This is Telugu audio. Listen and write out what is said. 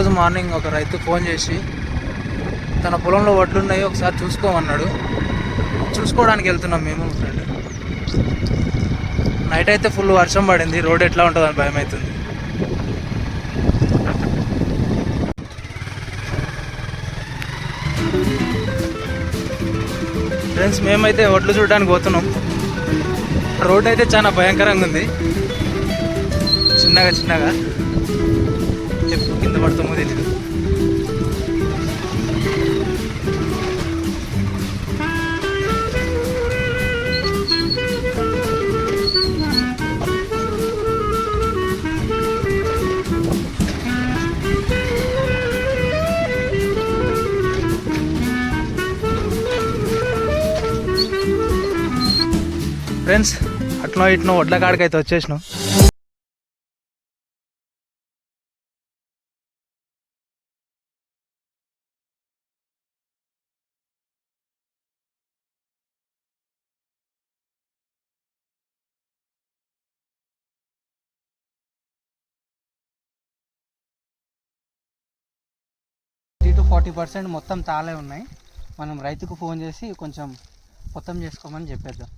ఈరోజు మార్నింగ్ ఒక రైతు ఫోన్ చేసి తన పొలంలో వడ్లు ఉన్నాయి ఒకసారి చూసుకోమన్నాడు. చూసుకోవడానికి వెళ్తున్నాం మేము ఫ్రెండ్ నైట్ అయితే ఫుల్ వర్షం పడింది రోడ్ ఎట్లా ఉంటుందని భయం అవుతుంది. ఫ్రెండ్స్ మేమైతే వడ్లు చూడడానికి పోతున్నాం. రోడ్ అయితే చాలా భయంకరంగా ఉంది. చిన్నగా చిన్నగా. ఎప్పుడు కింద పడతామో తెలియదు ఫ్రెండ్స్ అట్నో ఇట్నో వడ్ల కాడికైతే వచ్చేసినాం. ఫార్టీ పర్సెంట్ మొత్తం తాళే ఉన్నాయి. మనం రైతుకు ఫోన్ చేసి కొంచెం మొత్తం చేసుకోమని చెప్పేద్దాం.